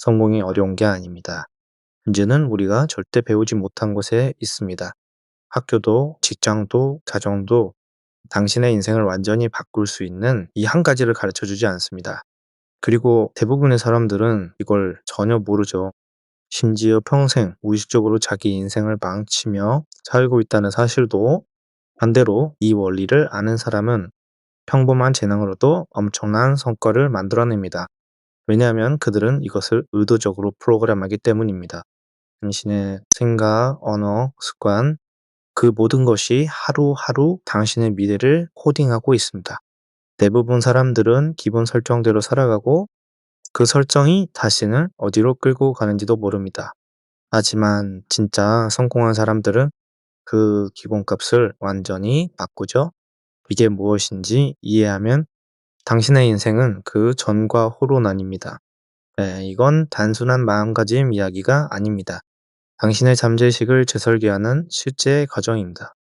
성공이 어려운 게 아닙니다. 문제는 우리가 절대 배우지 못한 곳에 있습니다. 학교도, 직장도, 가정도 당신의 인생을 완전히 바꿀 수 있는 이 한 가지를 가르쳐 주지 않습니다. 그리고 대부분의 사람들은 이걸 전혀 모르죠. 심지어 평생 무의식적으로 자기 인생을 망치며 살고 있다는 사실도 반대로 이 원리를 아는 사람은 평범한 재능으로도 엄청난 성과를 만들어냅니다. 왜냐하면 그들은 이것을 의도적으로 프로그램하기 때문입니다. 당신의 생각, 언어, 습관, 그 모든 것이 하루하루 당신의 미래를 코딩하고 있습니다. 대부분 사람들은 기본 설정대로 살아가고 그 설정이 자신을 어디로 끌고 가는지도 모릅니다. 하지만 진짜 성공한 사람들은 그 기본값을 완전히 바꾸죠. 이게 무엇인지 이해하면 당신의 인생은 그 전과 후로 나뉩니다. 네, 이건 단순한 마음가짐 이야기가 아닙니다. 당신의 잠재의식을 재설계하는 실제 과정입니다.